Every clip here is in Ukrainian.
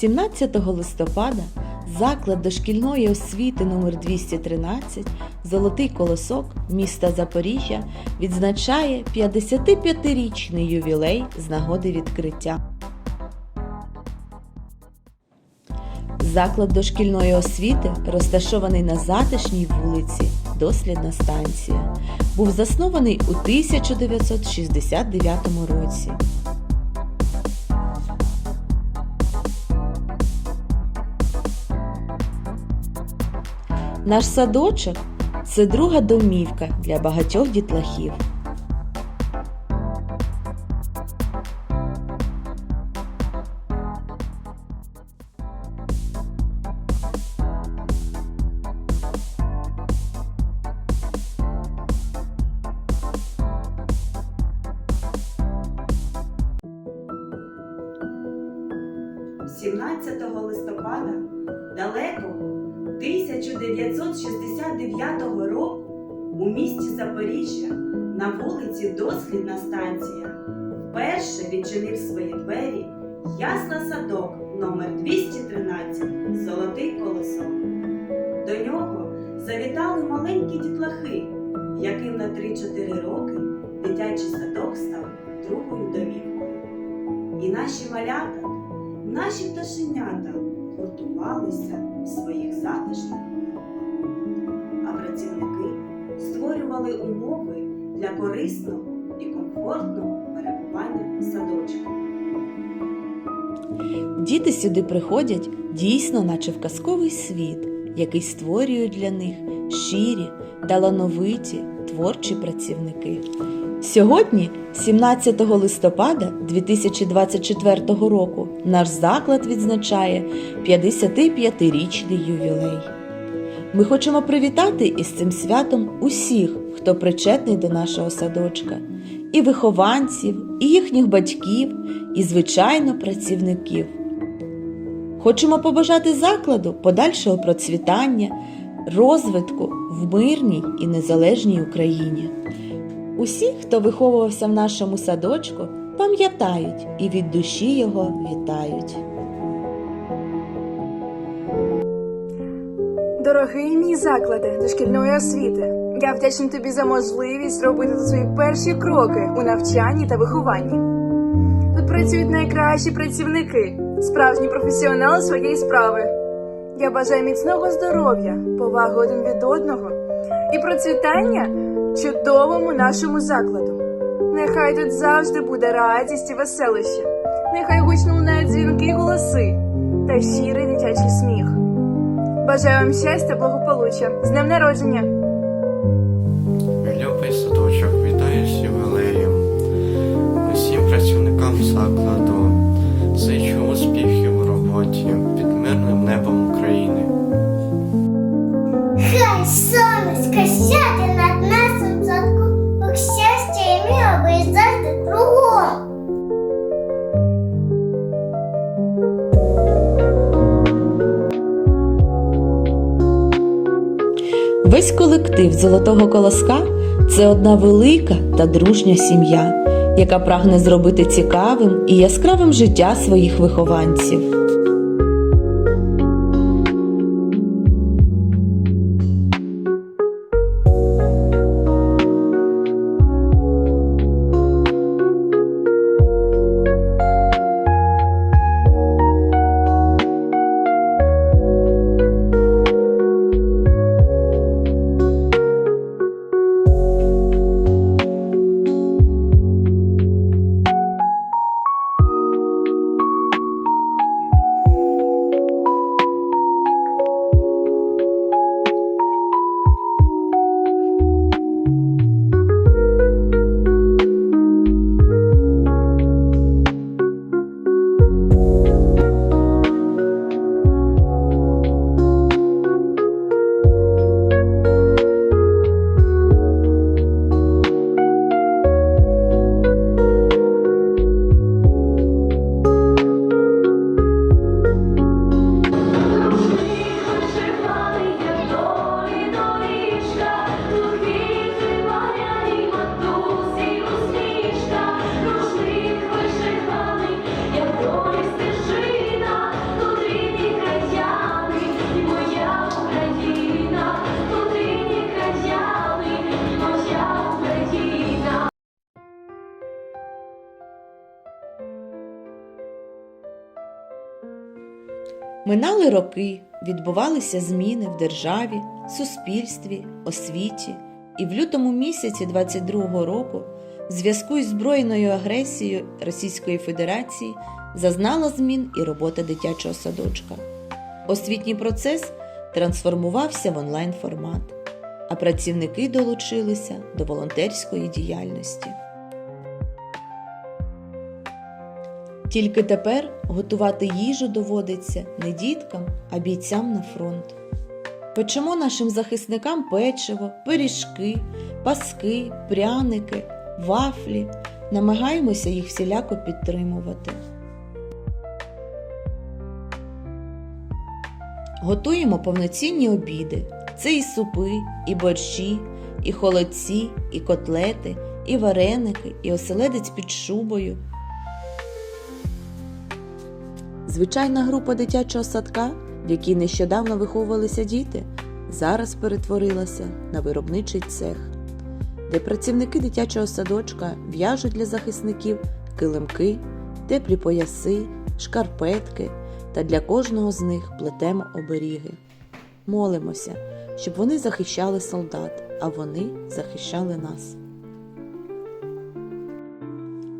17 листопада заклад дошкільної освіти номер 213 Золотий колосок міста Запоріжжя відзначає 55-річний ювілей з нагоди відкриття. Заклад дошкільної освіти, розташований на затишній вулиці Дослідна станція, був заснований у 1969 році. Наш садочок це друга домівка для багатьох дітлахів. – 17 листопада далекого 1969 року у місті Запоріжжя на вулиці Дослідна станція вперше відчинив свої двері ясла садок номер 213 Золотий колосок. До нього завітали маленькі дітлахи, яким на 3-4 роки дитячий садок став другою домівкою. І наші малята, наші пташенята гуртувалися своїх затишних. А працівники створювали умови для корисного і комфортного перебування в садочку. Діти сюди приходять дійсно, наче в казковий світ, який створюють для них щирі, талановиті, творчі працівники. Сьогодні, 17 листопада 2024 року, наш заклад відзначає 55-річний ювілей. Ми хочемо привітати із цим святом усіх, хто причетний до нашого садочка, і вихованців, і їхніх батьків, і, звичайно, працівників. Хочемо побажати закладу подальшого процвітання, розвитку в мирній і незалежній Україні. Усі, хто виховувався в нашому садочку, пам'ятають і від душі його вітають. Дорогий мій закладе дошкільної освіти, я вдячний тобі за можливість робити свої перші кроки у навчанні та вихованні. Тут працюють найкращі працівники, справжні професіонали своєї справи. Я бажаю міцного здоров'я, поваги один від одного і процвітання чудовому нашому закладу. Нехай тут завжди буде радість і веселище, нехай гучно лунають дзвінки й голоси та щирий дитячий сміх. Бажаю вам щастя, благополуччя. З днем народження! Любий садочок, вітаю з ювілеєм. Усім працівникам закладу зичу успіхів у роботі під мирним небом Весь колектив Золотого колоска це одна велика та дружня сім'я, яка прагне зробити цікавим і яскравим життя своїх вихованців. Минали роки, відбувалися зміни в державі, суспільстві, освіті, і в лютому місяці 22-го року, в зв'язку із збройною агресією Російської Федерації, зазнала змін і робота дитячого садочка. Освітній процес трансформувався в онлайн формат, а працівники долучилися до волонтерської діяльності. Тільки тепер готувати їжу доводиться не діткам, а бійцям на фронт. Печемо нашим захисникам печиво, пиріжки, паски, пряники, вафлі, намагаємося їх всіляко підтримувати. Готуємо повноцінні обіди. Це і супи, і борщі, і холодці, і котлети, і вареники, і оселедець під шубою. Звичайна група дитячого садка, в якій нещодавно виховувалися діти, зараз перетворилася на виробничий цех, де працівники дитячого садочка в'яжуть для захисників килимки, теплі пояси, шкарпетки та для кожного з них плетемо оберіги. Молимося, щоб вони захищали солдат, а вони захищали нас.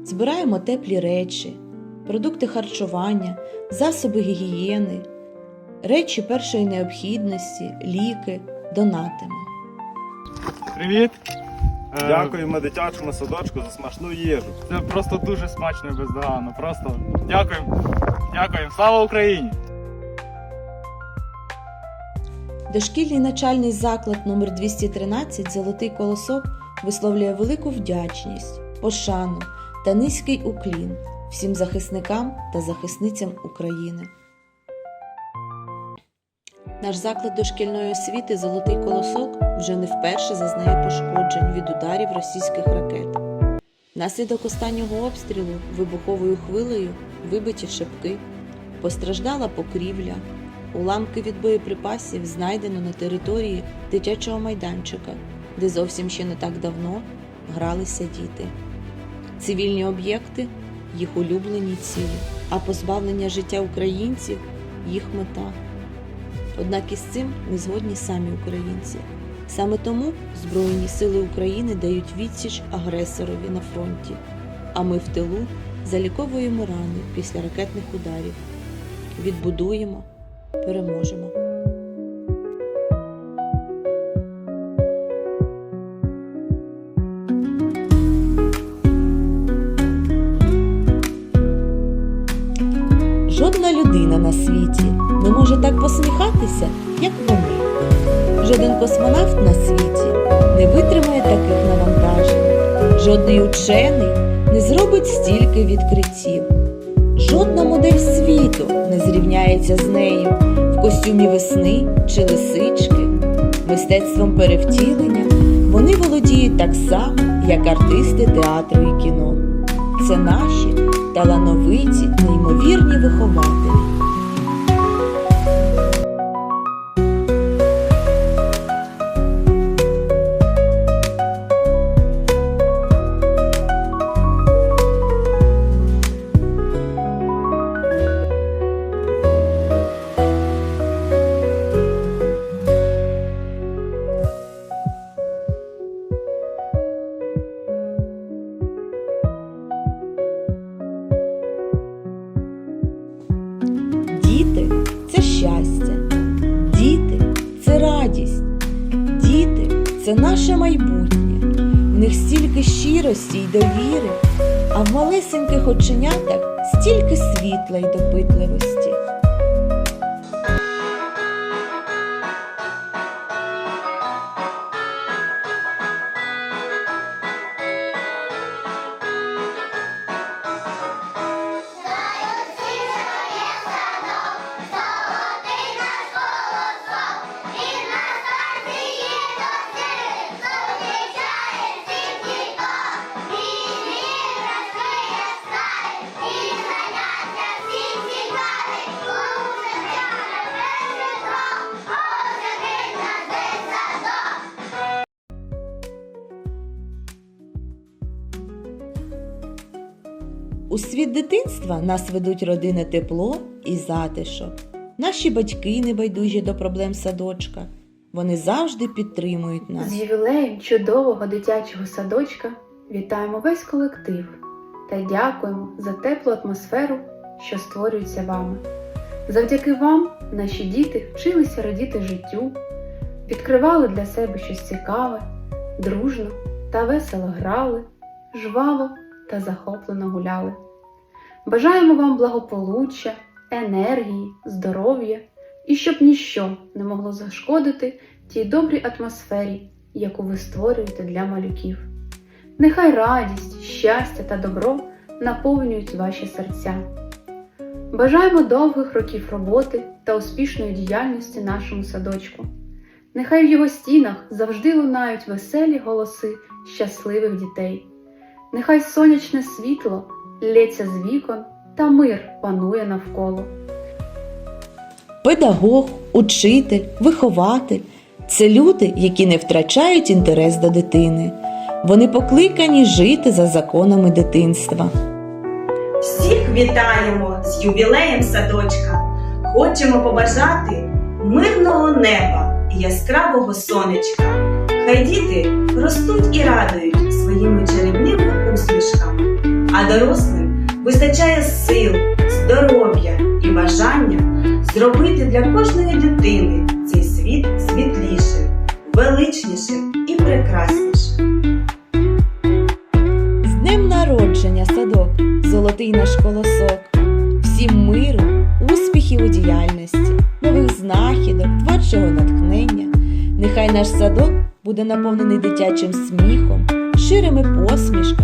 Збираємо теплі речі, продукти харчування, засоби гігієни, речі першої необхідності, ліки, донатимо. Привіт! Е, Дякуємо дитячому садочку за смачну їжу. Це просто дуже смачно і бездоганно. Просто дякуємо. Дякуємо. Слава Україні! Дошкільний начальний заклад номер 213 Золотий колосок висловлює велику вдячність, пошану та низький уклін всім захисникам та захисницям України. Наш заклад дошкільної освіти Золотий колосок вже не вперше зазнає пошкоджень від ударів російських ракет. Внаслідок останнього обстрілу вибуховою хвилею вибиті шибки, постраждала покрівля, Уламки від боєприпасів знайдено на території дитячого майданчика, де зовсім ще не так давно гралися діти. Цивільні об'єкти їх улюблені цілі, а позбавлення життя українців їх мета. Однак із цим не згодні самі українці. Саме тому Збройні сили України дають відсіч агресорові на фронті, а ми в тилу заліковуємо рани після ракетних ударів, відбудуємо переможемо. Жодна людина на світі не може так посміхатися, як вони. Жоден космонавт на світі не витримає таких навантажень. Жодний учений не зробить стільки відкриттів. Жодна модель світу не зрівняється з нею в костюмі весни чи лисички. Мистецтвом перевтілення вони володіють так само, як артисти театру і кіно. Це наші талановиті, неймовірні вихователі. Це наше майбутнє. В них стільки щирості й довіри, а в малесеньких оченятах стільки світла й допитливості. У світ дитинства нас ведуть родини тепло і затишок. наші батьки небайдужі до проблем садочка. Вони завжди підтримують нас. З ювілеєм чудового дитячого садочка вітаємо весь колектив та дякуємо за теплу атмосферу, що створюється вами. Завдяки вам наші діти вчилися радіти життю, відкривали для себе щось цікаве, дружно та весело грали, жваво та захоплено гуляли. Бажаємо вам благополуччя, енергії, здоров'я і щоб ніщо не могло зашкодити тій добрій атмосфері, яку ви створюєте для малюків. Нехай радість, щастя та добро наповнюють ваші серця. Бажаємо довгих років роботи та успішної діяльності нашому садочку. Нехай в його стінах завжди лунають веселі голоси щасливих дітей. Нехай сонячне світло лється з вікон та мир панує навколо. Педагог, учитель, вихователь це люди, які не втрачають інтерес до дитини. Вони покликані жити за законами дитинства. Всіх вітаємо з ювілеєм садочка. Хочемо побажати мирного неба і яскравого сонечка. Хай діти ростуть і радують а дорослим вистачає сил, здоров'я і бажання зробити для кожної дитини цей світ світлішим, величнішим і прекраснішим. З днем народження садок, золотий наш колосок. Всім миру, успіхів у діяльності, нових знахідок, творчого натхнення. Нехай наш садок буде наповнений дитячим сміхом, ширими посмішками,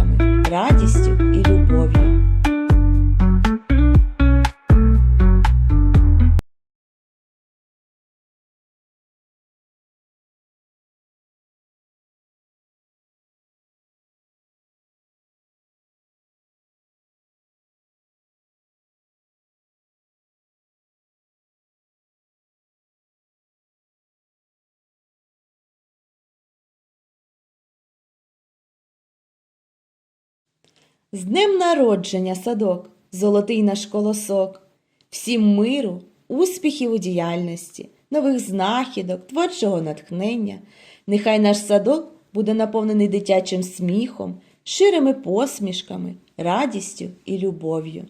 З днем народження садок, золотий наш колосок. Всім миру, успіхів у діяльності, нових знахідок, творчого натхнення. Нехай наш садок буде наповнений дитячим сміхом, ширими посмішками, радістю і любов'ю.